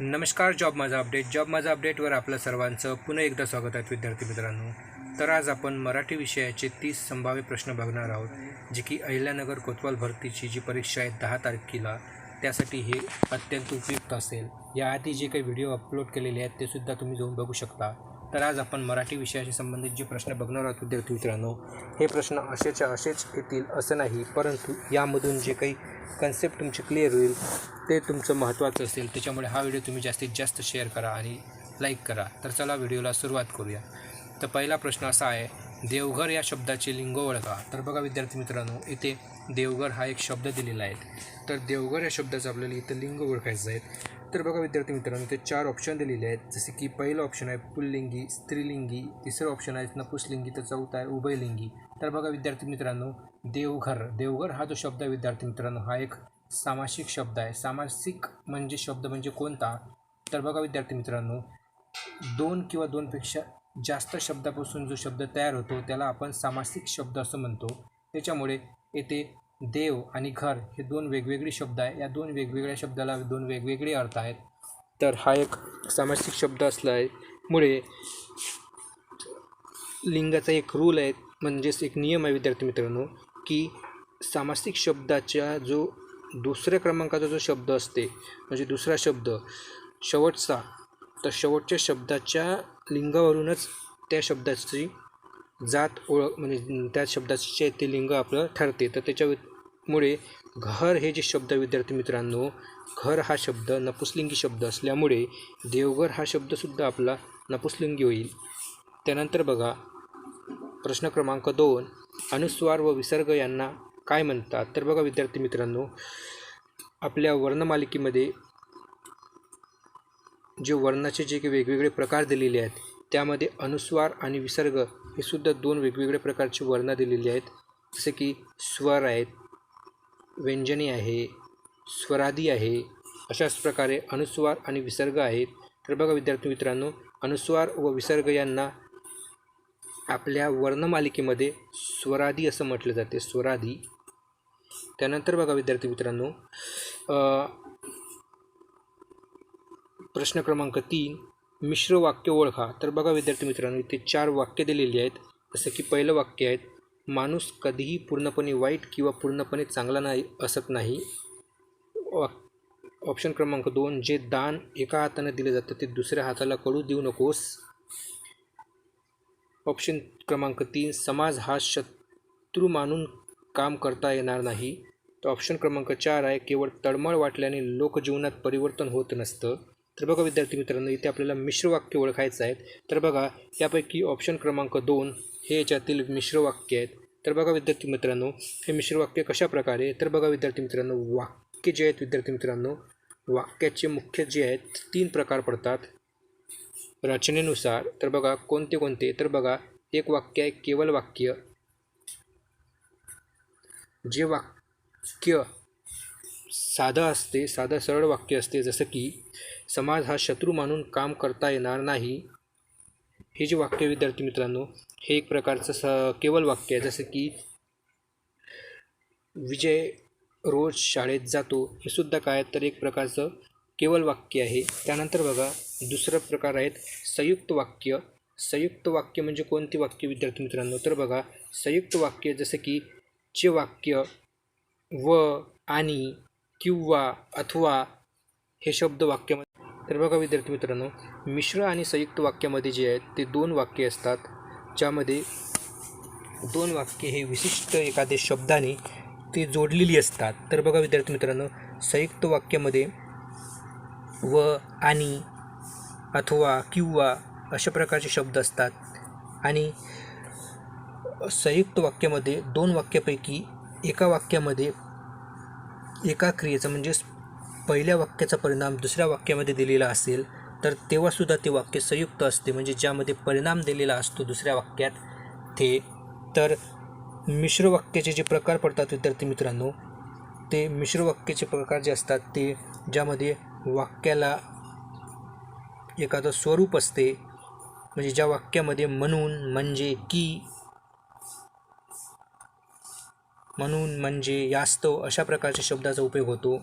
नमस्कार जॉब माझा update. Job माझा अपडेटवर आपलं सर्वांचं पुन्हा एकदा स्वागत आहे विद्यार्थी मित्रांनो. तर आज आपण मराठी विषयाचे तीस संभाव्य प्रश्न बघणार आहोत जे की अहिल्यानगर कोतवाल भरतीची जी परीक्षा आहे दहा तारखेला त्यासाठी हे अत्यंत उपयुक्त असेल. याआधी जे काही व्हिडिओ अपलोड केलेले आहेत ते सुद्धा तुम्ही जाऊन बघू शकता. तर आज आपण मराठी विषयाशी संबंधित जे प्रश्न बघणार आहोत विद्यार्थी मित्रांनो हे प्रश्न असेच्या असेच येतील असं नाही परंतु यामधून जे काही कन्सेप्ट तुमचे क्लिअर होईल ते तुमचं महत्त्वाचं असेल. त्याच्यामुळे हा व्हिडिओ तुम्ही जास्तीत जास्त शेअर करा आणि लाईक करा. तर चला व्हिडिओला सुरुवात करूया. तर पहिला प्रश्न असा आहे देवघर या शब्दाचे लिंग ओळखा. तर बघा विद्यार्थी मित्रांनो इथे देवघर हा एक शब्द दिलेला आहे. तर देवघर या शब्दाचं आपल्याला इथं लिंग ओळखायचं आहे. तर बघा विद्यार्थी मित्रांनो ते चार ऑप्शन दिलेले आहेत. जसे की पहिलं ऑप्शन आहे पुल्लिंगी स्त्रीलिंगी. तिसरं ऑप्शन आहे नपुसलिंगी तर चौथा आहे उभयलिंगी. तर बघा विद्यार्थी मित्रांनो देवघर. देवघर हा जो शब्द आहे विद्यार्थी मित्रांनो हा एक सामासिक शब्द आहे. सामासिक म्हणजे शब्द म्हणजे कोणता? तर बघा विद्यार्थी मित्रांनो दोन किंवा दोनपेक्षा जास्त शब्दापासून जो शब्द तयार होतो त्याला आपण सामासिक शब्द असं म्हणतो. त्याच्यामुळे येथे देव आणि घर हे दोन वेगवेगळे शब्द आहे या दोन वेगवेगळ्या शब्दाला दोन वेगवेगळे अर्थ आहेत. तर हा एक सामासिक शब्द असल्यामुळे आहे मुळे लिंगाचा एक रूल आहे म्हणजेच एक नियम आहे विद्यार्थी मित्रांनो की सामासिक शब्दाच्या जो दुसऱ्या क्रमांकाचा जो शब्द असते म्हणजे दुसरा शब्द शेवटचा तर शेवटच्या शब्दाच्या लिंगावरूनच त्या शब्दाची जात ओळख म्हणजे त्या शब्दाचे ते लिंग आपलं ठरते. तर त्याच्या मुळे घर हे जे शब्द विद्यार्थी मित्रांनो घर हा शब्द नपुसलिंगी शब्द असल्यामुळे देवघर हा शब्दसुद्धा आपला नपुसलिंगी होईल. त्यानंतर बघा प्रश्न क्रमांक दोन अनुस्वार व विसर्ग यांना काय म्हणतात? तर बघा विद्यार्थी मित्रांनो आपल्या वर्णमालिकेमध्ये जे वर्णाचे जे काही वेगवेगळे प्रकार दिलेले आहेत त्यामध्ये अनुस्वार आणि विसर्ग हे सुद्धा दोन वेगवेगळ्या प्रकारचे वर्ण दिलेले आहेत. जसे की स्वर आहेत व्यंजने आहे स्वरादी आहे अशाच प्रकारे अनुस्वार आणि विसर्ग आहेत. तर बघा विद्यार्थी मित्रांनो अनुस्वार व विसर्ग यांना आपल्या वर्णमालिकेमध्ये स्वरादी असं म्हटलं जाते स्वरादी. त्यानंतर बघा विद्यार्थी मित्रांनो प्रश्न क्रमांक तीन मिश्र वाक्य ओळखा. तर बघा विद्यार्थी मित्रांनो इथे चार वाक्य दिलेली आहेत. जसं की पहिलं वाक्य आहेत माणूस कधीही पूर्णपणे वाईट किंवा पूर्णपणे चांगला नाही असत नाही. वाक ऑप्शन क्रमांक दोन जे दान एका हाताने दिले जातं ते दुसऱ्या हाताला कळू देऊ नकोस. ऑप्शन क्रमांक तीन समाज हा शत्रू मानून काम करता येणार नाही. तर ऑप्शन क्रमांक चार आहे केवळ तळमळ वाटल्याने लोकजीवनात परिवर्तन होत नसतं. तर बघा विद्यार्थी मित्रांनो इथे आपल्याला मिश्र वाक्य ओळखायचं आहे. तर बघा यापैकी ऑप्शन क्रमांक दोन हे याच्यातील मिश्र वाक्य आहेत. तर बघा विद्यार्थी मित्रांनो हे मिश्र वाक्य तर बघा विद्यार्थी मित्रांनो वाक्य जे आहेत विद्यार्थी मित्रांनो वाक्याचे मुख्य जे आहेत तीन प्रकार पडतात. रचनेनुसार तर बघा कोणते कोणते? तर बघा एक वाक्य आहे केवळ वाक्य. जे वाक्य साधं असते साधं सरळ वाक्य असते जसं की समाज हा शत्रू मानून काम करता येणार नाही. हे जे वाक्य विद्यार्थी मित्रांनो हे एक प्रकारचं स केवळ वाक्य आहे. जसं की विजय रोज शाळेत जातो हे सुद्धा काय तर एक प्रकारचं केवळ वाक्य आहे. त्यानंतर बघा दुसरं प्रकार आहेत संयुक्त वाक्य. संयुक्त वाक्य म्हणजे कोणती वाक्य विद्यार्थी मित्रांनो? तर बघा संयुक्त वाक्य जसं की चे वाक्य व आणि किंवा अथवा हे शब्द वाक्यामध्ये. तर बघा विद्यार्थी मित्रांनो मिश्र आणि संयुक्त वाक्यामध्ये जे आहेत ते दोन वाक्य असतात. ज्यामध्ये दोन वाक्य हे विशिष्ट एखाद्या शब्दाने ते जोडलेली असतात. तर बघा विद्यार्थी मित्रांनो संयुक्त वाक्यामध्ये व आणि अथवा किंवा अशा प्रकारचे शब्द असतात. आणि संयुक्त वाक्यामध्ये दोन वाक्यापैकी एका वाक्यामध्ये एका क्रियेचा म्हणजेच पहिल्या वाक्याचा परिणाम दुसऱ्या वाक्यामध्ये दिलेला असेल तर तेव्हासुद्धा ते वाक्य संयुक्त असते म्हणजे ज्यामध्ये परिणाम दिलेला असतो दुसऱ्या वाक्यात ते. तर मिश्र वाक्याचे जे प्रकार पडतात विद्यार्थी मित्रांनो ते मिश्र वाक्याचे प्रकार जे असतात ते ज्यामध्ये वाक्याला एखादं स्वरूप असते म्हणजे ज्या वाक्यामध्ये म्हणून म्हणजे की म्हणून म्हणजे यास्तव अशा प्रकारच्या शब्दाचा उपयोग होतो.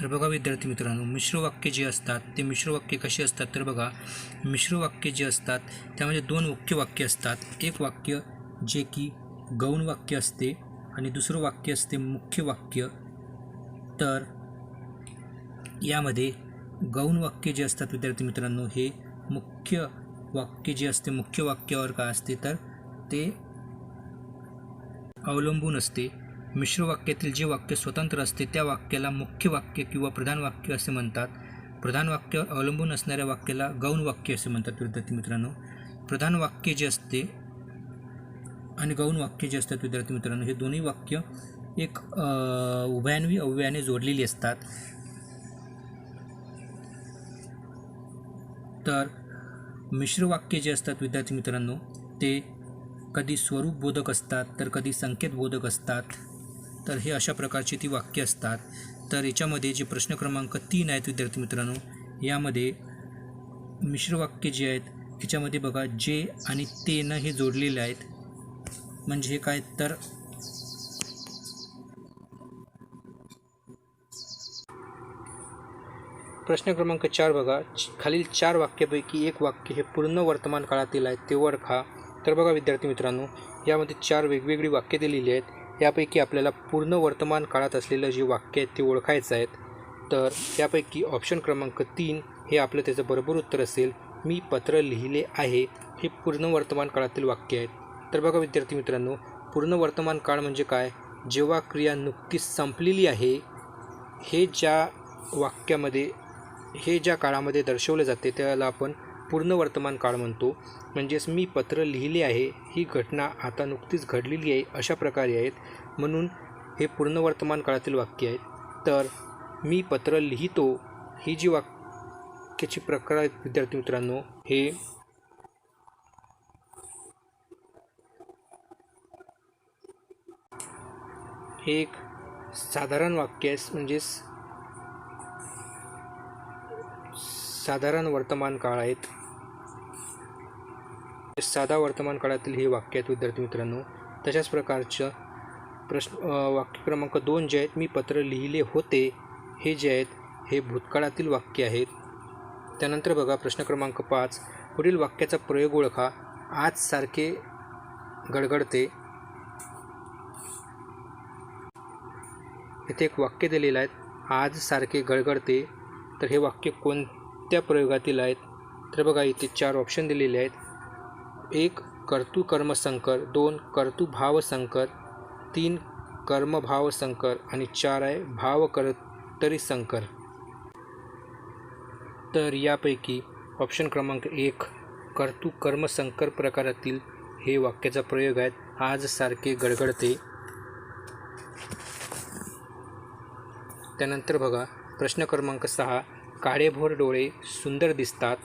तर बघा विद्यार्थी मित्रांनो मिश्र वाक्य जे असतात ते मिश्र वाक्य कशी असतात तर बघा मिश्र वाक्य जे असतात त्यामध्ये दोन मुख्य वाक्य असतात. एक वाक्य जे की गौण वाक्य असते आणि दुसरं वाक्य असते मुख्य वाक्य. तर यामध्ये गौण वाक्य जे असतात विद्यार्थी मित्रांनो हे मुख्य वाक्य जे असते मुख्य वाक्यावर काय असते तर ते अवलंबून असते. मिश्र वाक्यातील जे वाक्य स्वतंत्र असते त्या वाक्याला मुख्य वाक्य किंवा प्रधान वाक्य असे म्हणतात. प्रधान वाक्य अवलंबून असणाऱ्या वाक्याला गौण वाक्य असे म्हणतात विद्यार्थी मित्रांनो. प्रधान वाक्य जे असते आणि गौण वाक्य जे असतात विद्यार्थी मित्रांनो हे दोन्ही वाक्य एक उभयान्वी अव्ययाने जोडलेली असतात. तर मिश्र वाक्य जे असतात विद्यार्थी मित्रांनो ते कधी स्वरूप बोधक असतात तर कधी संकेत बोधक असतात. तर हे अशा प्रकारची ती वाक्य असतात. तर याच्यामध्ये जे प्रश्न क्रमांक तीन आहेत विद्यार्थी मित्रांनो यामध्ये मिश्र वाक्य जे आहेत याच्यामध्ये बघा जे आणि ते न हे जोडलेले आहेत. म्हणजे हे काय? तर प्रश्न क्रमांक चार बघा. खालील चार वाक्यापैकी एक वाक्य हे पूर्ण वर्तमान काळातील आहे ते ओळखा. तर बघा विद्यार्थी मित्रांनो यामध्ये चार वेगवेगळी वाक्य दिलेली आहेत. यापैकी आपल्याला पूर्ण वर्तमान काळात असलेलं जे वाक्य आहेत ते ओळखायचं आहेत. तर यापैकी ऑप्शन क्रमांक तीन हे आपलं त्याचं बरोबर उत्तर असेल मी पत्र लिहिले आहे हे पूर्ण वर्तमान काळातील वाक्य आहेत. तर बघा विद्यार्थी मित्रांनो पूर्ण वर्तमान काळ म्हणजे काय? जेव्हा क्रिया नुकतीच संपलेली आहे हे ज्या वाक्यामध्ये हे ज्या काळामध्ये दर्शवले जाते त्याला आपण पूर्ण वर्तमान काळ म्हणतो. म्हणजेच मी पत्र लिहिले आहे ही घटना आता नुकतीच घडलेली आहे अशा प्रकारे आहेत. म्हणून हे पूर्ण वर्तमान काळातील वाक्य आहेत तर मी पत्र लिहितो ही जी वाक्याची प्रकार आहेत विद्यार्थी मित्रांनो हे एक साधारण वाक्य आहे म्हणजेच साधारण वर्तमान काळ आहेत. साधा वर्तमान काळातील हे वाक्य आहेत विद्यार्थी मित्रांनो. तशाच प्रकारचं प्रश्न वाक्य क्रमांक दोन जे आहेत मी पत्र लिहिले होते हे जे आहेत हे भूतकाळातील वाक्य आहेत. त्यानंतर बघा प्रश्न क्रमांक पाच. पुढील वाक्याचा प्रयोग ओळखा. आज सारखे गडगडते. इथे एक वाक्य दिलेलं आहेत आज सारखे गडगडते. तर हे वाक्य कोणत्या प्रयोगातील आहेत? तर बघा इथे चार ऑप्शन दिलेले आहेत. एक कर्तुकर्मसंकर दोन कर्तुभावसंकर तीन कर्मभावसंकर आणि चार आहे भावकर्तरीसंकर. तर यापैकी ऑप्शन क्रमांक एक कर्तुकर्मसंकर प्रकारातील हे वाक्याचा प्रयोग आहेत. आज सारखे गडगडते. त्यानंतर बघा प्रश्न क्रमांक सहा काळेभोर डोळे सुंदर दिसतात.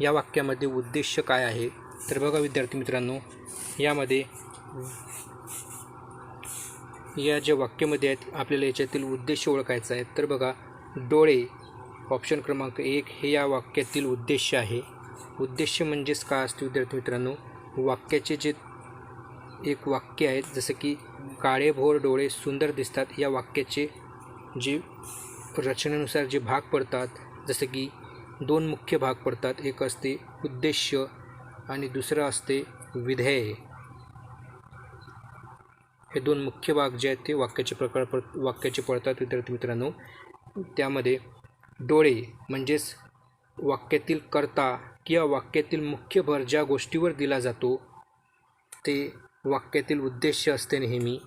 या वाक्यामध्ये उद्देश काय आहे? तर बघा विद्यार्थी मित्रांनो यामध्ये या ज्या वाक्यामध्ये आहेत आपल्याला याच्यातील उद्देश ओळखायचा आहे. तर बघा डोळे ऑप्शन क्रमांक एक हे या वाक्यातील उद्देश आहे. उद्देश म्हणजेच काय असते विद्यार्थी मित्रांनो? वाक्याचे जे एक वाक्य आहेत जसं की काळेभोर डोळे सुंदर दिसतात या वाक्याचे जे रचनेनुसार जे भाग पडतात जसं की दोन मुख्य भाग पडतात. एक असते उद्देश्य आणि दुसरं असते विधेय. हे दोन मुख्य भाग जे आहेत ते वाक्याचे प्रकार पड वाक्याचे पडतात. विद्यार्थी मित्रांनो त्यामध्ये डोळे म्हणजेच वाक्यातील कर्ता किंवा वाक्यातील मुख्य भर ज्या गोष्टीवर दिला जातो ते वाक्यातील उद्देश असते नेहमी.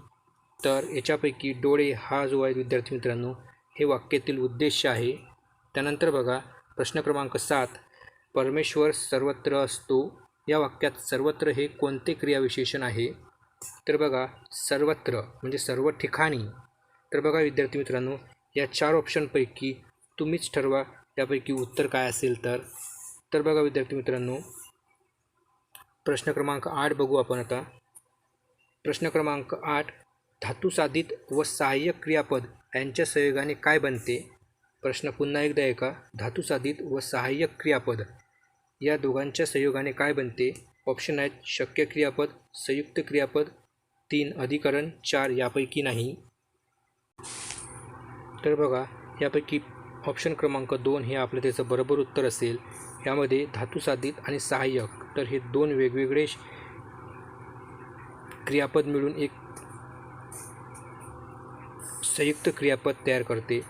तर याच्यापैकी डोळे हा जो आहे विद्यार्थी मित्रांनो हे वाक्यातील उद्देश आहे. त्यानंतर बघा प्रश्न क्रमांक सात परमेश्वर सर्वत्र असतो. या वाक्यात सर्वत्र हे कोणते क्रियाविशेषण आहे? तर बघा सर्वत्र म्हणजे सर्व ठिकाणी. तर बघा विद्यार्थी मित्रांनो या चार ऑप्शनपैकी तुम्हीच ठरवा त्यापैकी उत्तर काय असेल तर. तर बघा विद्यार्थी मित्रांनो प्रश्न क्रमांक आठ बघू आपण आता. प्रश्न क्रमांक आठ धातुसाधित व सहाय्यक क्रियापद यांच्या संयोगाने काय बनते? प्रश्न पुन्हा एकदा एका धातुसाधित व सहाय्यक क्रियापद. या दोघांच्या संयोगाने काय बनते? ऑप्शन आहेत शक्य क्रियापद संयुक्त क्रियापद तीन अधिकरण चार यापैकी नाही. तर बघा यापैकी ऑप्शन क्रमांक दोन हे आपलं त्याचं बरोबर उत्तर असेल. यामध्ये धातुसाधित आणि सहाय्यक. तर हे दोन वेगवेगळे क्रियापद मिळून एक संयुक्त क्रियापद तयार करते.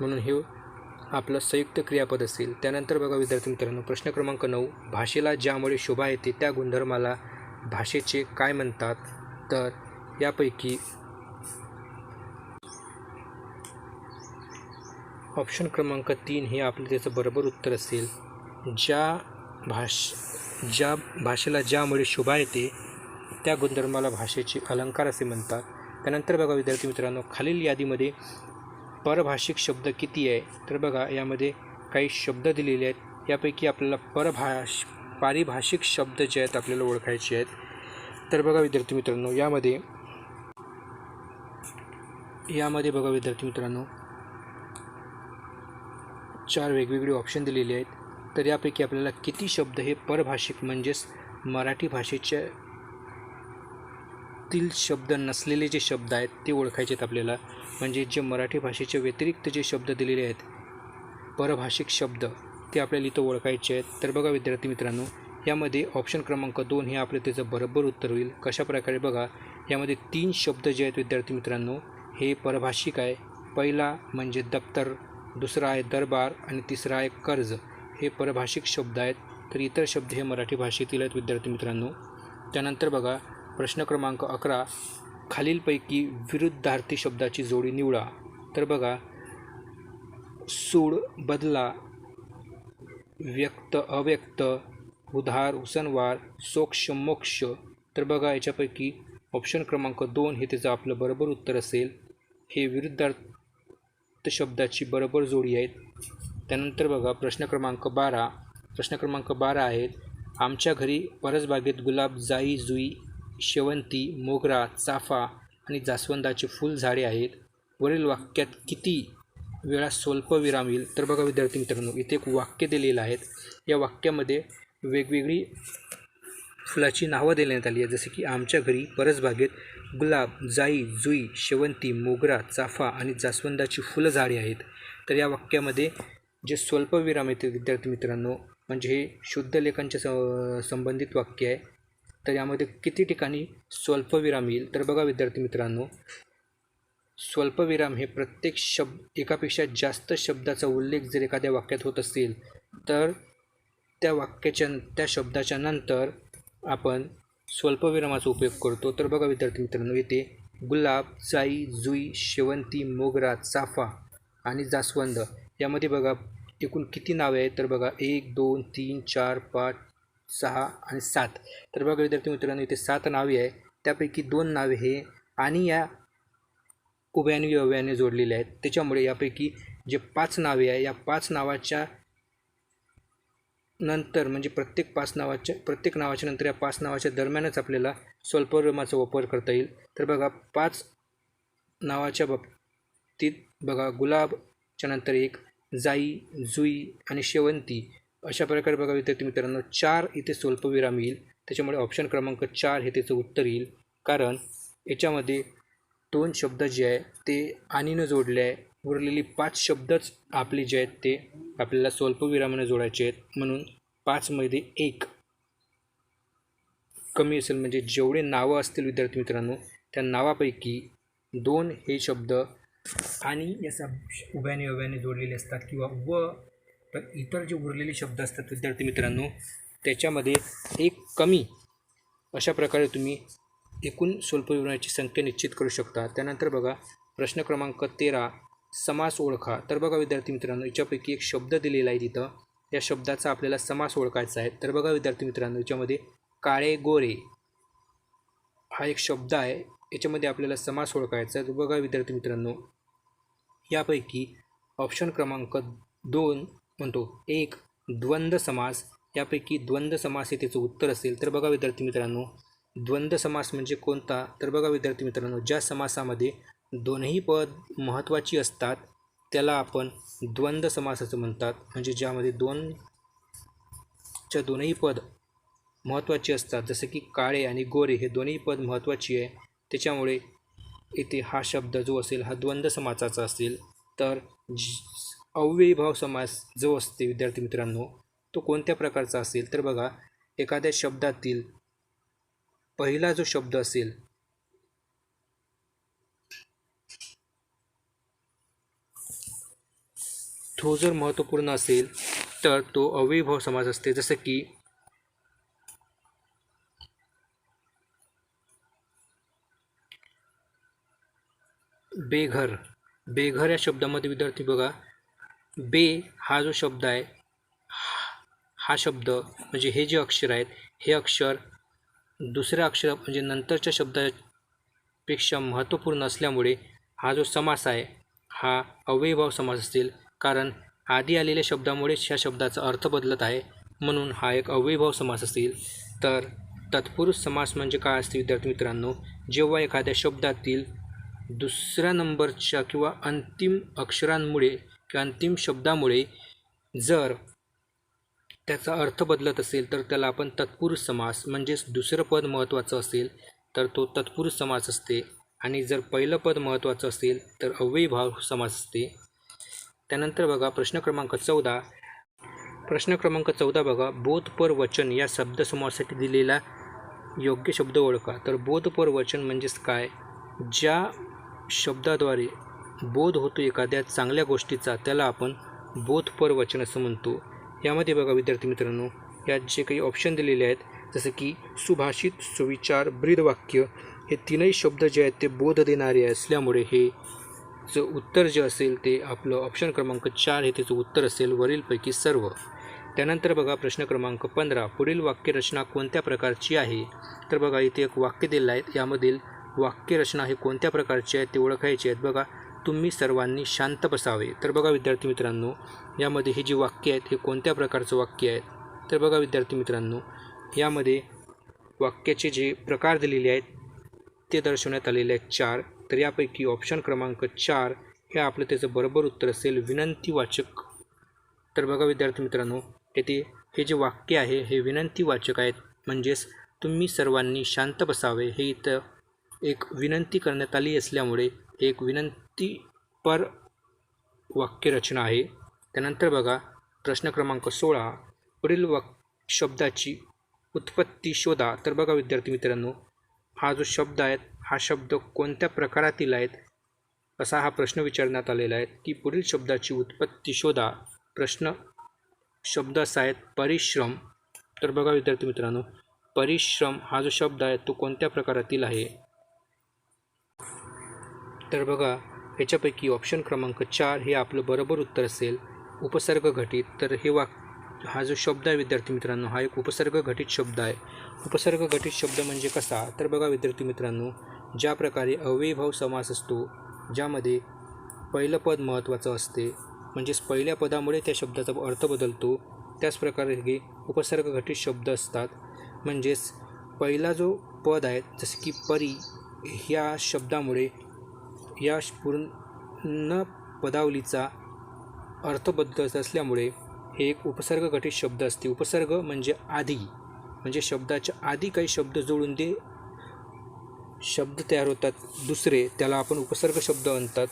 म्हणून हे आपलं संयुक्त क्रियापद असेल. त्यानंतर बघा विद्यार्थी मित्रांनो प्रश्न क्रमांक नऊ भाषेला ज्यामुळे शोभा येते त्या गुणधर्माला भाषेचे काय म्हणतात? तर यापैकी ऑप्शन क्रमांक तीन हे आपलं त्याचं बरोबर उत्तर असेल. ज्या भाष ज्या भाषेला ज्यामुळे शोभा येते त्या गुणधर्माला भाषेचे अलंकार असे म्हणतात. त्यानंतर बघा विद्यार्थी मित्रांनो खालील यादीमध्ये परभाषिक शब्द किती आहे? तर बघा यामध्ये काही शब्द दिलेले आहेत. यापैकी आपल्याला परभाष पारिभाषिक शब्द जे आहेत आपल्याला ओळखायचे आहेत. तर बघा विद्यार्थी मित्रांनो यामध्ये यामध्ये बघा विद्यार्थी मित्रांनो चार वेगवेगळे ऑप्शन दिलेले आहेत. तर यापैकी आपल्याला किती शब्द हे परभाषिक म्हणजेच मराठी भाषेच्या तील शब्द नसलेले जे शब्द आहेत ते ओळखायचे आहेत आपल्याला. म्हणजे जे मराठी भाषेच्या व्यतिरिक्त जे शब्द दिलेले आहेत परभाषिक शब्द ते आपल्याला इथं ओळखायचे आहेत. तर बघा विद्यार्थी मित्रांनो यामध्ये ऑप्शन क्रमांक दोन हे आपलं त्याचं बरोबर उत्तर होईल. कशा प्रकारे बघा यामध्ये तीन शब्द जे आहेत विद्यार्थी मित्रांनो हे परभाषिक आहे. पहिला म्हणजे दप्तर दुसरा आहे दरबार आणि तिसरा आहे कर्ज. हे परभाषिक शब्द आहेत. तर इतर शब्द हे मराठी भाषेतील आहेत विद्यार्थी मित्रांनो. त्यानंतर बघा प्रश्न क्रमांक अकरा. खालीलपैकी विरुद्धार्थी शब्दाची जोडी निवडा. तर बघा सूड बदला व्यक्त अव्यक्त उधार उसनवार सोक्ष मोक्ष. तर बघा याच्यापैकी ऑप्शन क्रमांक दोन हे त्याचं आपलं बरोबर उत्तर असेल. हे विरुद्धार्थ शब्दाची बरोबर जोडी आहेत. त्यानंतर बघा प्रश्न क्रमांक बारा. प्रश्न क्रमांक बारा आहेत. आमच्या घरी परसबागेत गुलाब जाई जुई शेवंती मोगरा चाफा आणि जास्वंदाचे फुल झाडे आहेत. वरील वाक्यात किती वेळा स्वल्पविराम येईल? तर बघा विद्यार्थी मित्रांनो इथे एक वाक्य दिलेलं आहेत या वाक्यामध्ये वेगवेगळी फुलाची नावं देण्यात आली आहेत. जसे की आमच्या घरी परसबागेत गुलाब जाई जुई शेवंती मोगरा चाफा आणि जास्वंदाची फुलं झाडे आहेत. तर या वाक्यामध्ये जे स्वल्पविराम येते विद्यार्थी मित्रांनो म्हणजे हे शुद्ध लेखांच्या स संबंधित वाक्य आहे. तर यामध्ये किती ठिकाणी स्वल्पविराम येईल? तर बघा विद्यार्थी मित्रांनो स्वल्पविराम हे प्रत्येक शब्द एकापेक्षा जास्त शब्दाचा उल्लेख जर एखाद्या वाक्यात होत असेल तर त्या वाक्याच्या त्या शब्दाच्या नंतर आपण स्वल्पविरामाचा उपयोग करतो. तर बघा विद्यार्थी मित्रांनो येथे गुलाब जाई जुई शेवंती मोगरा चाफा आणि जास्वंद यामध्ये बघा एकूण किती नावे आहेत? तर बघा एक दोन तीन चार पाच सहा आणि सात. तर बघा विद्यार्थी मित्रांनो इथे सात नावे आहे त्यापैकी दोन नावे हे आणि या उभ्याने अव्याने जोडलेले आहेत. त्याच्यामुळे यापैकी जे पाच नावे आहे या पाच नावाच्या नंतर म्हणजे प्रत्येक पाच नावाच्या प्रत्येक नावाच्या नंतर या पाच नावाच्या दरम्यानच आपल्याला स्वल्पविरामाचा वापर करता येईल. तर बघा पाच नावाच्या बाबतीत बघा गुलाबच्या नंतर एक जाई जुई आणि शेवंती. अशा प्रकारे बघा विद्यार्थी मित्रांनो चार इथे स्वल्पविराम येईल. त्याच्यामुळे ऑप्शन क्रमांक चार हे त्याचं उत्तर येईल. कारण याच्यामध्ये दोन शब्द जे आहे ते आणीनं जोडले आहे. उरलेली पाच शब्दच आपले जे आहेत ते आपल्याला स्वल्पविरामानं जोडायचे आहेत. म्हणून पाचमध्ये एक. कमी असेल म्हणजे जेवढे नावं असतील विद्यार्थी मित्रांनो त्या नावापैकी दोन हे शब्द आणि याचा उभ्याने उभ्याने जोडलेले असतात किंवा व तर इतर जे उरलेले शब्द असतात विद्यार्थी मित्रांनो त्याच्यामध्ये एक कमी अशा प्रकारे तुम्ही एकूण स्वल्पविवरणाची संख्या निश्चित करू शकता. त्यानंतर बघा प्रश्न क्रमांक तेरा समास ओळखा. तर बघा विद्यार्थी मित्रांनो याच्यापैकी एक शब्द दिलेला आहे तिथं. या शब्दाचा आपल्याला समास ओळखायचा आहे. तर बघा विद्यार्थी मित्रांनो याच्यामध्ये काळे गोरे हा एक शब्द आहे. याच्यामध्ये आपल्याला समास ओळखायचा आहे. तर बघा विद्यार्थी मित्रांनो यापैकी ऑप्शन क्रमांक दोन म्हणतो. एक द्वंद्व समास. यापैकी द्वंद्व समास हे त्याचं उत्तर असेल. तर बघा विद्यार्थी मित्रांनो द्वंद्व समास म्हणजे कोणता? तर बघा विद्यार्थी मित्रांनो ज्या समासामध्ये दोनही पद महत्त्वाची असतात त्याला आपण द्वंद्व समास असं म्हणतात. म्हणजे ज्यामध्ये दोन च्या दोनही पद महत्त्वाची असतात. जसं की काळे आणि गोरे हे दोन्ही पद महत्त्वाची आहे. त्याच्यामुळे इथे हा शब्द जो असेल हा द्वंद्व समासाचा असेल. तर ज- अव्ययीभाव समास जो असते विद्यार्थी मित्रांनो तो कोणत्या प्रकारचा असेल? तर बघा एखाद्या शब्दातील पहिला जो शब्द असेल तो जर महत्त्वपूर्ण असेल तर तो अव्ययीभाव समास असते. जसं की बेघर. बेघर या शब्दामध्ये विद्यार्थी बघा बे हा जो शब्द आहे हा- हा शब्द म्हणजे हे जे अक्षर आहेत हे अक्षर दुसऱ्या अक्षर म्हणजे नंतरच्या शब्दापेक्षा महत्त्वपूर्ण असल्यामुळे हा जो समास आहे हा अव्ययभाव समास असतील. कारण आधी आलेल्या शब्दामुळेच ह्या शब्दाचा अर्थ बदलत आहे म्हणून हा एक अव्ययभाव समास असतील. तर तत्पुरुष समास म्हणजे काय असते विद्यार्थी मित्रांनो? जेव्हा एखाद्या शब्दातील दुसऱ्या नंबरच्या किंवा अंतिम अक्षरांमुळे किंवा अंतिम शब्दामुळे जर त्याचा अर्थ बदलत असेल तर त्याला आपण तत्पुरुष समास म्हणजेच दुसरं पद महत्त्वाचं असेल तर तो तत्पुरुष समास असते. आणि जर पहिलं पद महत्त्वाचं असेल तर अव्ययीभाव समास असते. त्यानंतर बघा प्रश्न क्रमांक चौदा. प्रश्न क्रमांक चौदा बघा बोधपर वचन या शब्दसमूहासाठी दिलेला योग्य शब्द ओळखा. तर बोधपर वचन म्हणजेच काय? ज्या शब्दाद्वारे बोध होतो एखाद्या चांगल्या गोष्टीचा त्याला आपण बोधपर वचन असं म्हणतो. यामध्ये बघा विद्यार्थी मित्रांनो यात जे काही ऑप्शन दिलेले आहेत जसं की सुभाषित सुविचार ब्रीदवाक्य हे तीनही शब्द जे आहेत ते बोध देणारे असल्यामुळे हे चं उत्तर जे असेल ते आपलं ऑप्शन क्रमांक चार हे त्याचं उत्तर असेल वरीलपैकी सर्व. त्यानंतर बघा प्रश्न क्रमांक पंधरा पुढील वाक्यरचना कोणत्या प्रकारची आहे? तर बघा इथे एक वाक्य दिलं आहे यामधील वाक्यरचना हे कोणत्या प्रकारची आहे ते ओळखायचे आहेत. बघा तुम्ही सर्वांनी शांत बसावे. तर बघा विद्यार्थी मित्रांनो यामध्ये हे जी वाक्य आहेत हे कोणत्या प्रकारचं वाक्य आहेत? तर बघा विद्यार्थी मित्रांनो यामध्ये वाक्याचे जे प्रकार दिलेले आहेत ते दर्शवण्यात आलेले आहेत चार. तर यापैकी ऑप्शन क्रमांक चार हे आपलं त्याचं बरोबर उत्तर असेल विनंतीवाचक. तर बघा विद्यार्थी मित्रांनो येथे हे जे वाक्य आहे हे विनंतीवाचक आहेत. म्हणजेच तुम्ही सर्वांनी शांत बसावे. हे इथं एक विनंती करण्यात आली असल्यामुळे हे एक विनंतीपर वाक्यरचना आहे. त्यानंतर बघा प्रश्न क्रमांक सोळा पुढील वाक शब्दाची उत्पत्ती शोधा. तर बघा विद्यार्थी मित्रांनो हा जो शब्द आहे हा शब्द कोणत्या प्रकारातील आहेत असा हा प्रश्न विचारण्यात आलेला आहे. की पुढील शब्दाची उत्पत्ती शोधा. प्रश्न शब्द असा आहेत परिश्रम. तर बघा विद्यार्थी मित्रांनो परिश्रम हा जो शब्द आहे तो कोणत्या प्रकारातील आहे? तर बघा ह्याच्यापैकी ऑप्शन क्रमांक चार हे आपलं बरोबर उत्तर असेल उपसर्ग घटित. तर हे वाक हा जो शब्द आहे विद्यार्थी मित्रांनो हा एक उपसर्ग घटित शब्द आहे. उपसर्ग घटित शब्द म्हणजे कसा? तर बघा विद्यार्थी मित्रांनो ज्या प्रकारे अव्ययभाव समास असतो ज्यामध्ये पहिलं पद महत्त्वाचं असते म्हणजेच पहिल्या पदामुळे त्या शब्दाचा अर्थ बदलतो त्याचप्रकारे हे उपसर्ग घटित शब्द असतात. म्हणजेच पहिला जो पद आहे जसं की परी ह्या शब्दामुळे या पूर्ण पदावलीचा अर्थ बदलत असल्यामुळे हे एक उपसर्ग घटित शब्द असते. उपसर्ग म्हणजे आधी. म्हणजे शब्दाच्या आधी काही शब्द जोडून ते शब्द तयार होतात. दुसरे त्याला आपण उपसर्ग शब्द म्हणतात.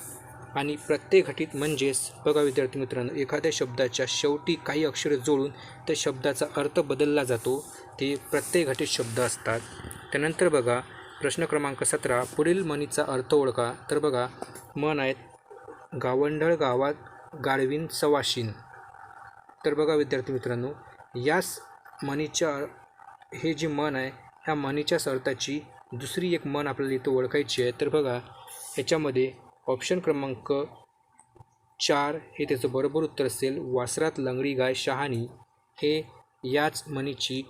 आणि प्रत्यय घटित म्हणजेच बघा विद्यार्थी मित्रांनो एखाद्या शब्दाच्या शेवटी काही अक्षरं जोडून त्या शब्दाचा अर्थ बदलला जातो. ते प्रत्यय घटित शब्द असतात. त्यानंतर बघा प्रश्न क्रमांक सतरा पुढील म्हणीचा अर्थ ओळखा. तर बघा मन आहेत गावंढळ गावात गाळवीन सवाशीन. तर बघा विद्यार्थी मित्रांनो याच म्हणीच्या हे जे मन आहे ह्या म्हणीच्याच अर्थाची दुसरी एक मन आपल्याला इथं ओळखायची आहे. तर बघा ह्याच्यामध्ये ऑप्शन क्रमांक चार हे त्याचं बरोबर उत्तर असेल वासरात लंगडी गाय शहाणी. हे याच म्हणीची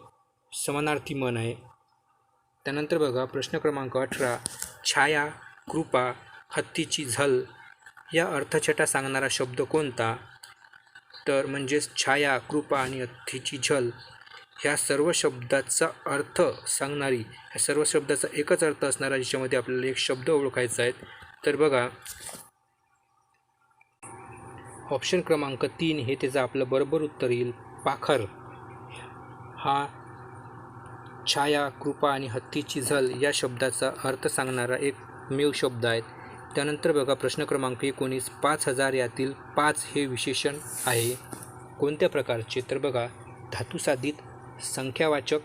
समानार्थी मन आहे. त्यानंतर बघा प्रश्न क्रमांक अठरा छाया कृपा हत्तीची झल या अर्थछटा सांगणारा शब्द कोणता? तर म्हणजेच छाया कृपा आणि हत्तीची झल ह्या सर्व शब्दाचा अर्थ सांगणारी ह्या सर्व शब्दाचा एकच अर्थ असणारा ज्याच्यामध्ये आपल्याला एक शब्द ओळखायचा आहे. तर बघा ऑप्शन क्रमांक तीन हे त्याचं आपलं बरोबर उत्तर येईल. पाखर. हा छाया कृपा आणि हत्तीची झल या शब्दाचा अर्थ सांगणारा एक मेव शब्द आहे. त्यानंतर बघा प्रश्न क्रमांक एकोणीस पाच हजार यातील पाच हे विशेषण आहे. कोणत्या प्रकारचे? तर बघा धातुसाधित संख्यावाचक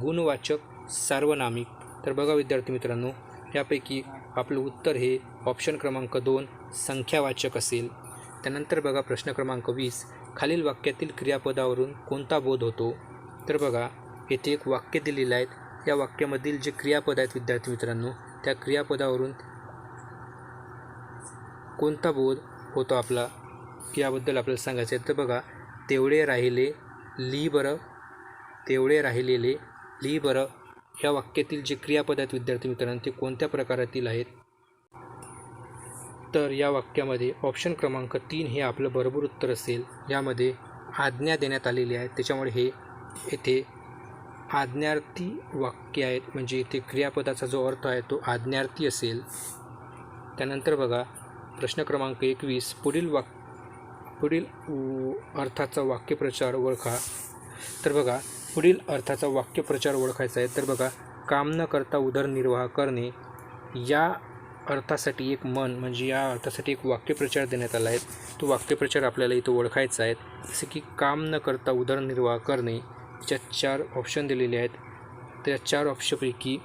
गुणवाचक सार्वनामिक. तर बघा विद्यार्थी मित्रांनो यापैकी आपलं उत्तर हे ऑप्शन क्रमांक दोन संख्यावाचक असेल. त्यानंतर बघा प्रश्न क्रमांक वीस खालील वाक्यातील क्रियापदावरून कोणता बोध होतो? तर बघा येथे एक वाक्य दिलेलं आहे. या वाक्यामधील जे क्रियापद आहेत विद्यार्थी मित्रांनो त्या क्रियापदावरून कोणता बोध होतो आपला याबद्दल आपल्याला सांगायचं आहे. तर बघा तेवढे राहिले ली बरं तेवढे राहिलेले ली बरं. या वाक्यातील जे क्रियापद आहेत विद्यार्थी मित्रांनो ते कोणत्या प्रकारातील आहेत? तर या वाक्यामध्ये ऑप्शन क्रमांक तीन हे आपलं बरोबर उत्तर असेल. यामध्ये आज्ञा देण्यात आलेली आहे. त्याच्यामुळे हे येथे आज्ञार्थी वाक्य आहेत म्हणजे इथे क्रियापदाचा जो अर्थ आहे तो आज्ञार्थी असेल. त्यानंतर बघा प्रश्न क्रमांक एकवीस पुढील वाक पुढील अर्थाचा वाक्यप्रचार ओळखा. तर बघा पुढील अर्थाचा वाक्यप्रचार ओळखायचा आहे. तर बघा काम न करता उदरनिर्वाह करणे या अर्थासाठी एक मन म्हणजे या अर्थासाठी एक वाक्यप्रचार देण्यात आला आहे. तो वाक्यप्रचार आपल्याला इथं ओळखायचा आहे. जसं की काम न करता उदरनिर्वाह करणे ज्या चार ऑप्शन दिलेले आहेत त्या चार ऑप्शनपैकी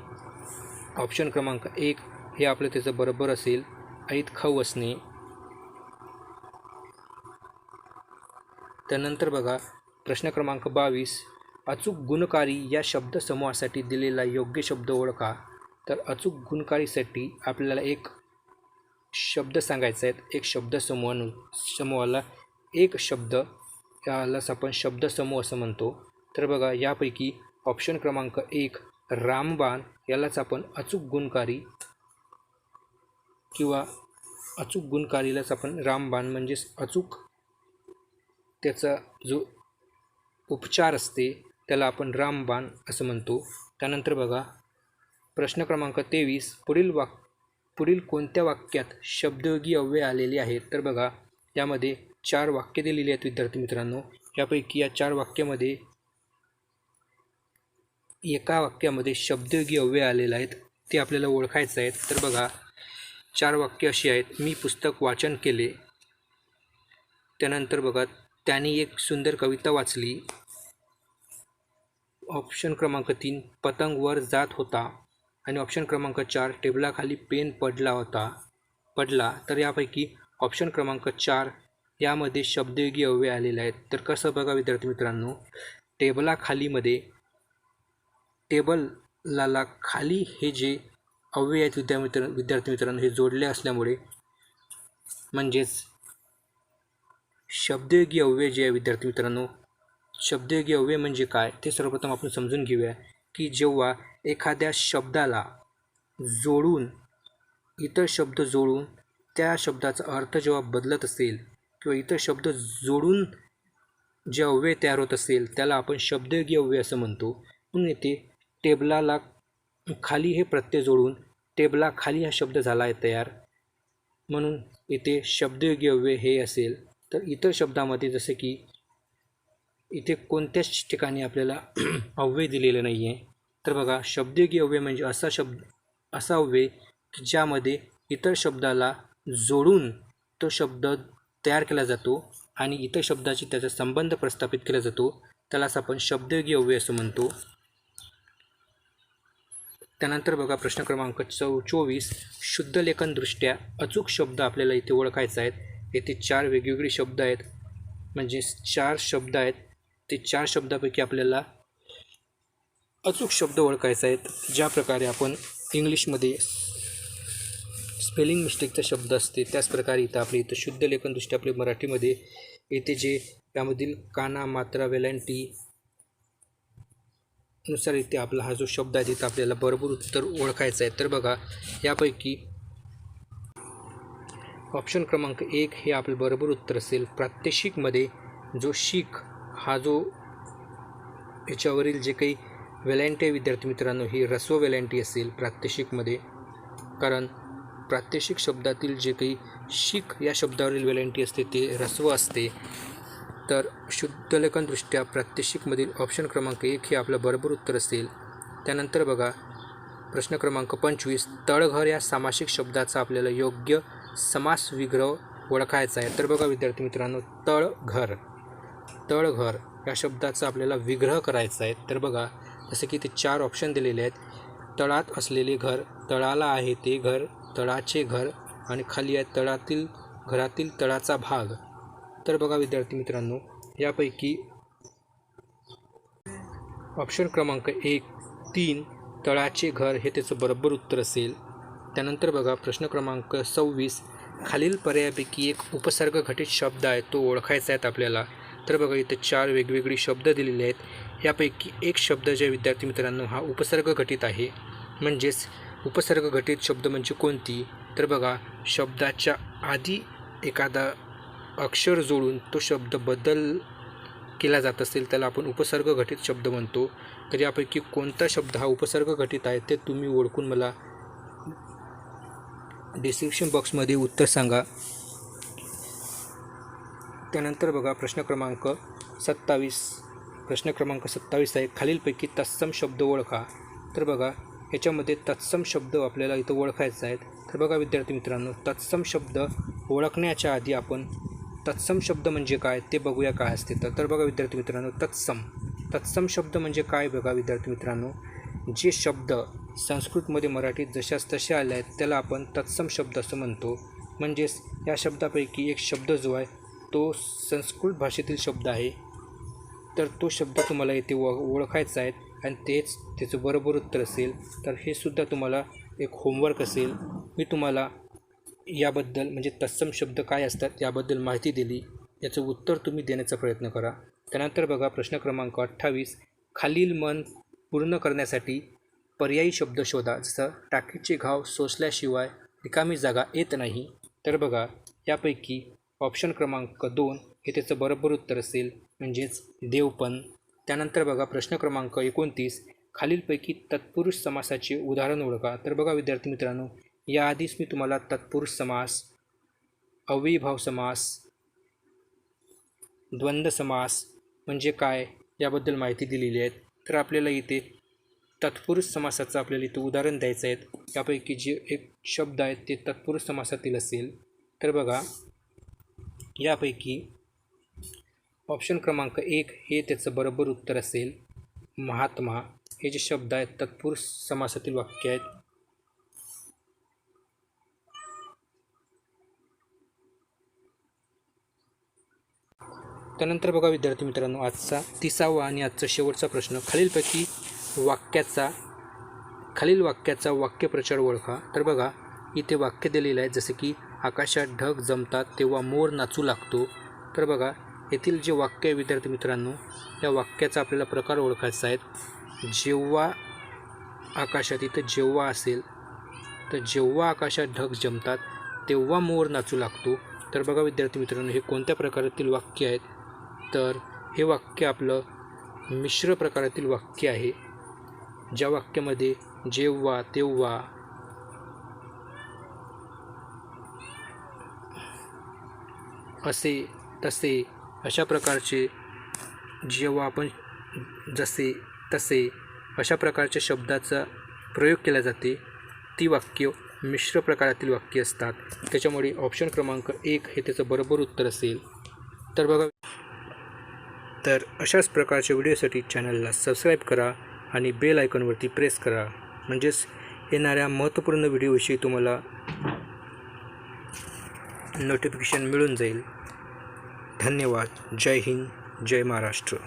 ऑप्शन क्रमांक एक हे आपलं त्याचं बरोबर असेल. ऐत खाऊ असणे. त्यानंतर बघा प्रश्न क्रमांक बावीस अचूक गुणकारी या शब्दसमूहासाठी दिलेला योग्य शब्द ओळखा. तर अचूक गुणकारीसाठी आपल्याला एक शब्द सांगायचा आहेत एक शब्दसमूहानु समूहाला एक शब्द यालाच आपण शब्दसमूह असं म्हणतो. तर बघा यापैकी ऑप्शन क्रमांक एक रामबाण. यालाच आपण अचूक गुणकारी किंवा अचूक गुणकारीलाच आपण रामबाण म्हणजेच अचूक. त्याचा जो उपचार असते त्याला आपण रामबाण असं म्हणतो. त्यानंतर बघा प्रश्न क्रमांक तेवीस. पुढील वाक पुढील कोणत्या वाक्यात शब्दयोगी अव्यय आलेले आहेत? तर बघा यामध्ये चार वाक्य दिलेली आहेत विद्यार्थी मित्रांनो. यापैकी या चार वाक्यामध्ये एका वाक्यामध्ये शब्दयोगी अव्यय आलेले आहेत ते आपल्याला ओळखायचं आहेत. तर बघा चार वाक्य अशी आहेत. मी पुस्तक वाचन केले. त्यानंतर बघा त्यांनी एक सुंदर कविता वाचली. ऑप्शन क्रमांक तीन पतंग वर जात होता. आणि ऑप्शन क्रमांक चार टेबलाखाली पेन पडला होता. पडला. तर यापैकी ऑप्शन क्रमांक चार यामध्ये शब्दयोगी अव्यय आलेले आहेत. तर कसं बघा विद्यार्थी मित्रांनो टेबलाखालीमध्ये टेबलला खाली हे जे अव्यय आहेत विद्या मित्र विद्यार्थी मित्रांनो हे जोडले असल्यामुळे म्हणजेच शब्दयोगी अव्यय जे आहे विद्यार्थी मित्रांनो शब्दयोगी अव्यय म्हणजे काय? ते सर्वप्रथम आपण समजून घेऊया की जेव्हा एखाद्या शब्दाला जोडून इतर शब्द जोडून त्या शब्दाचा अर्थ जेव्हा बदलत असेल किंवा इतर शब्द जोडून जे अव्यय तयार होत असेल त्याला आपण शब्दयोगी अव्यय असं म्हणतो. म्हणून येथे टेबलाला खाली हे प्रत्यय जोडून टेबला खाली हा शब्द झाला आहे तयार. म्हणून इथे शब्दयोगी अव्यय हे असेल. तर इतर शब्दामध्ये जसे की इथे कोणत्याच ठिकाणी आपल्याला अव्यय दिलेलं नाही आहे तर बघा शब्दयोगी अव्यय म्हणजे असा शब्द असा अव्यय की ज्यामध्ये इतर शब्दाला जोडून तो शब्द तयार केला जातो आणि इतर शब्दाशी त्याचा संबंध प्रस्थापित केला जातो. त्यालाच आपण शब्दयोगी अव्यय असं म्हणतो. त्यानंतर बघा प्रश्न क्रमांक चौ चोवीस. शुद्ध लेखनदृष्ट्या अचूक शब्द आपल्याला इथे ओळखायचा आहेत. येथे चार वेगवेगळे शब्द आहेत. म्हणजे चार शब्द आहेत. ते चार शब्दापैकी आपल्याला अचूक शब्द ओळखायचा आहेत. ज्या प्रकारे आपण इंग्लिशमध्ये स्पेलिंग मिस्टेकचा शब्द असते त्याच प्रकारे इथं आपल्या इथं शुद्ध लेखनदृष्ट्या आपले मराठीमध्ये येथे जे त्यामधील काना मात्रा वेलांटी नुसार इथे आपला हा जो शब्द आहे तिथं आपल्याला बरोबर उत्तर ओळखायचं आहे. तर बघा यापैकी ऑप्शन क्रमांक एक हे आपलं बरोबर उत्तर असेल. प्रात्यक्षिकमध्ये जो शीख हा जो याच्यावरील जे काही वेलांटी आहे विद्यार्थी मित्रांनो ही रस्व वेलांटी असेल प्रात्यक्षिकमध्ये. कारण प्रात्यक्षिक शब्दातील जे काही शीख या शब्दावरील वेलांटी असते ते रस्व असते. तर शुद्धलेखनदृष्ट्या प्रात्यक्षिकमधील ऑप्शन क्रमांक एक हे आपलं बरोबर उत्तर असेल त्यानंतर बघा प्रश्न क्रमांक पंचवीस तळघर या सामासिक शब्दाचा आपल्याला योग्य समास विग्रह ओळखायचा आहे. तर बघा विद्यार्थी मित्रांनो तळघर. तळघर या शब्दाचा आपल्याला विग्रह करायचा आहे. तर बघा जसे की ते चार ऑप्शन दिलेले आहेत. तळात असलेले घर तळाला आहे ते घर तळाचे घर आणि खाली आहे तळातील घरातील तळाचा भाग. तर बघा विद्यार्थी मित्रांनो यापैकी ऑप्शन क्रमांक एक तीन तळाचे घर हे त्याचं बरोबर उत्तर असेल. त्यानंतर बघा प्रश्न क्रमांक सव्वीस खालील पर्यायापैकी एक उपसर्ग घटित शब्द आहे तो ओळखायचा आहे आपल्याला. तर बघा इथे चार वेगवेगळे शब्द दिलेले आहेत. यापैकी एक शब्द जे विद्यार्थी मित्रांनो हा उपसर्ग घटित आहे. म्हणजेच उपसर्ग घटित शब्द म्हणजे कोणती? तर बघा शब्दाच्या आधी एखादा अक्षर जोडून तो शब्द बदल केला जात असेल त्याला आपण उपसर्ग घटित शब्द म्हणतो. तर यापैकी कोणता शब्द हा उपसर्ग घटित आहे ते तुम्ही ओळखून मला डिस्क्रिप्शन बॉक्समध्ये उत्तर सांगा. त्यानंतर बघा प्रश्न क्रमांक सत्तावीस. प्रश्न क्रमांक सत्तावीस आहे. खालीलपैकी तत्सम शब्द ओळखा. तर बघा याच्यामध्ये तत्सम शब्द आपल्याला इथं ओळखायचा आहेत. तर बघा विद्यार्थी मित्रांनो तत्सम शब्द ओळखण्याच्या आधी आपण तत्सम शब्द म्हणजे काय ते बघूया काय असते तर. तर बघा विद्यार्थी मित्रांनो तत्सम. तत्सम शब्द म्हणजे काय बघा विद्यार्थी मित्रांनो? जे शब्द संस्कृतमध्ये मराठीत जशाच तसे आले आहेत त्याला आपण तत्सम शब्द असं म्हणतो. म्हणजेच या शब्दापैकी एक शब्द जो आहे तो संस्कृत भाषेतील शब्द आहे. तर तो शब्द तुम्हाला येथे ओ ओळखायचा आहे आणि तेच त्याचं बरोबर उत्तर असेल. तर हे सुद्धा तुम्हाला एक होमवर्क असेल. मी तुम्हाला याबद्दल म्हणजे तत्सम शब्द काय असतात याबद्दल माहिती दिली. याचं उत्तर तुम्ही देण्याचा प्रयत्न करा. त्यानंतर बघा प्रश्न क्रमांक अठ्ठावीस. खालील मन पूर्ण करण्यासाठी पर्यायी शब्द शोधा. जसं टाकीचे घाव सोसल्याशिवाय रिकामी जागा येत नाही. तर बघा यापैकी ऑप्शन क्रमांक दोन हे त्याचं बरोबर उत्तर असेल म्हणजेच देवपण. त्यानंतर बघा प्रश्न क्रमांक एकोणतीस. खालीलपैकी तत्पुरुष समासाचे उदाहरण ओळखा. तर बघा विद्यार्थी मित्रांनो याआधीच मी तुम्हाला तत्पुरुष समास अविभाव समास द्वंद्व समास म्हणजे काय याबद्दल माहिती दिलेली आहे तर आपल्याला इथे तत्पुरुष समासाचं आपल्याला इथे उदाहरण द्यायचं आहे. त्यापैकी जे एक शब्द आहेत ते तत्पुरुष समासातील असेल. तर बघा यापैकी ऑप्शन क्रमांक एक हे त्याचं बरोबर उत्तर असेल. महात्मा हे जे शब्द आहेत तत्पुरुष समासातील वाक्य आहेत. त्यानंतर बघा विद्यार्थी मित्रांनो आजचा तिसावा आणि आजचा शेवटचा प्रश्न. खालीलपैकी वाक्याचा खालील वाक्याचा वाक्यप्रचार ओळखा. तर बघा इथे वाक्य दिलेलं आहे जसे की आकाशात ढग जमतात तेव्हा मोर नाचू लागतो. तर बघा येथील जे वाक्य आहे विद्यार्थी मित्रांनो या वाक्याचा आपल्याला प्रकार ओळखायचा आहे जेव्हा आकाशात इथं जेव्हा असेल तर जेव्हा आकाशात ढग जमतात तेव्हा मोर नाचू लागतो. तर बघा विद्यार्थी मित्रांनो हे कोणत्या प्रकारातील वाक्य आहेत? तर हे वाक्य आपलं मिश्र प्रकारातील वाक्य आहे. ज्या वाक्यामध्ये जेव्हा तेव्हा असे तसे अशा प्रकारचे जेव्हा आपण जसे तसे अशा प्रकारच्या शब्दाचा प्रयोग केला जाते ती वाक्य मिश्र प्रकारातील वाक्य असतात. त्याच्यामुळे ऑप्शन क्रमांक एक हे त्याचं बरोबर उत्तर असेल. तर बघा तर अशाच प्रकारच्या व्हिडिओसाठी चॅनलला सबस्क्राईब करा आणि बेल आयकॉनवरती प्रेस करा. म्हणजेच येणाऱ्या महत्त्वपूर्ण व्हिडिओविषयी तुम्हाला नोटिफिकेशन मिळून जाईल. धन्यवाद. जय हिंद. जय महाराष्ट्र.